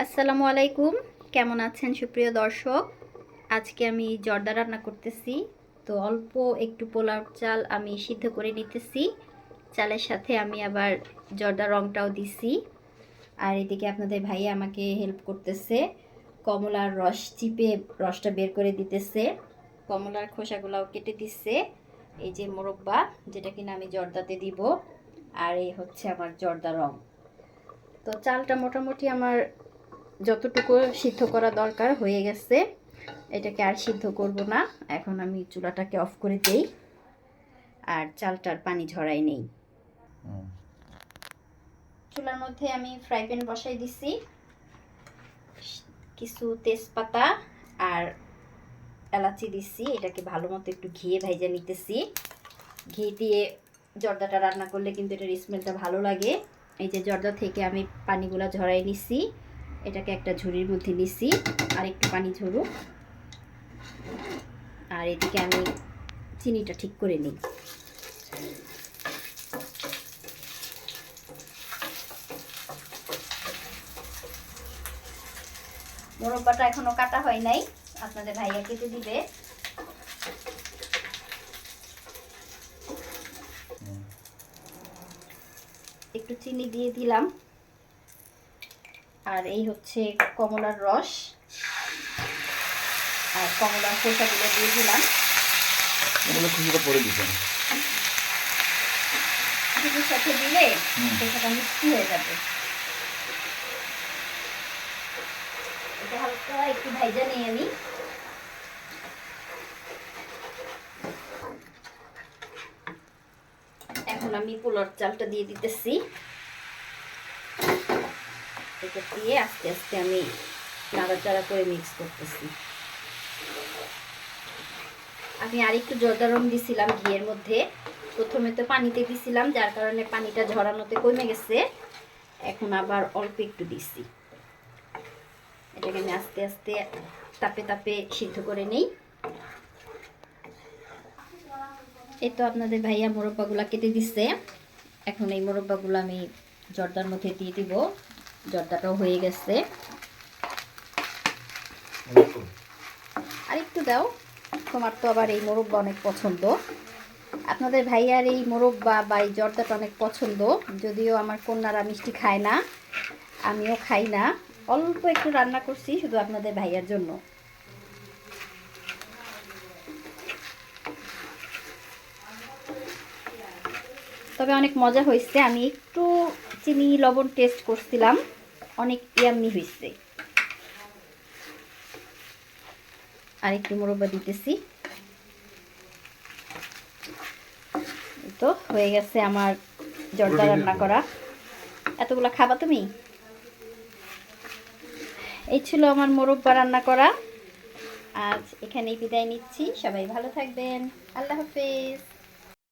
আসসালামু আলাইকুম। কেমন আছেন সুপ্রিয় দর্শক? আজকে আমি জর্দা রান্না করতেছি। তো অল্প একটু পোলাও চাল আমি সিদ্ধ করে নিতেছি। চালের সাথে আমি আবার জর্দা রংটাও দিছি। আর এদিকে আপনাদের ভাই আমাকে হেল্প করতেছে। কমলার রস চিপে রসটা বের করে দিতেছে। কমলার খোসাগুলাও কেটে দিচ্ছে এই যে মোরব্বা, যেটা কিনা আমি জর্দাতে দিব। আর এই হচ্ছে আমার জর্দা রং। তো চালটা মোটামুটি আমার যতটুকু সিদ্ধ করা দরকার হয়ে গেছে। এটাকে আর সিদ্ধ করব না। এখন আমি চুলাটাকে অফ করে দেই। আর চালটার পানি ঝরাই নেই। চুলার মধ্যে আমি ফ্রাই প্যান বসাই দিছি। কিছু তেজপাতা আর এলাচি দিছি। এটাকে ভালো মতো একটু ঘিয়ে ভাইজা নিতেছি। ঘি দিয়ে জর্দাটা রান্না করলে কিন্তু এটার স্মেলটা ভালো লাগে। এই যে জর্দা থেকে আমি পানিগুলো ঝরাই নিছি। এটাকে একটা ঝুড়ির মধ্যে নিছি, আর একটু পানি ঝরুক। আর এদিকে আমি চিনিটা ঠিক করে নিই। মোরব্বাটা এখনও কাটা হয় নাই, আপনাদের ভাইয়া কেটে দিবে। একটু চিনি দিয়ে দিলাম। আর এই হচ্ছে কমলার রস। আর কমলার খোসাগুলো দিয়ে দিলাম। খুশিটা পরে চিনির সাথে দিলে খোসাটা মিষ্টি হয়ে যাবে। এটা হালকা একটু ভাইজা নিই। এখন আমি পোলার চালটা দিয়ে দিতেছি। এটা দিয়ে আস্তে আস্তে আমি নাড়াচাড়া করে মিক্স করতেছি। আমি আরেকটু জর্দা রং দিছিলাম ঘিয়ের মধ্যে। প্রথমে তো পানিতে দিছিলাম, যার কারণে পানিটা ঝরানোতে কমে গেছে। এখন আবার অল্প একটু দিছি। এটাকে আমি আস্তে আস্তে তাপে তাপে সিদ্ধ করে নেই। এই তো আপনাদের ভাইয়া মোরব্বাগুলা কেটে দিচ্ছে এখন এই মোরব্বাগুলো আমি জর্দার মধ্যে দিয়ে দিব। জর্দাটাও হয়ে গেছে। আর একটু দাও তোমার তো আবার এই মোরব্বা অনেক পছন্দ। আপনাদের ভাইয়ার এই মোরব্বা বা এই জর্দাটা অনেক পছন্দ যদিও আমার কন্যারা মিষ্টি খায় না আমিও খাই না। অল্প একটু রান্না করছি শুধু আপনাদের ভাইয়ার জন্য। তবে অনেক মজা হয়েছে আমি একটু চিনি লবণ টেস্ট করছিলাম অনেক ইয়াম্মি হয়েছে আর একটু মোরব্বা দিতেছি। তো হয়ে গেছে আমার জর্দা রান্না করা। এতগুলো খাবা তুমি? এই ছিল আমার মোরব্বা রান্না করা। আজ এখানেই বিদায় নিচ্ছি। সবাই ভালো থাকবেন। আল্লাহ হাফেজ।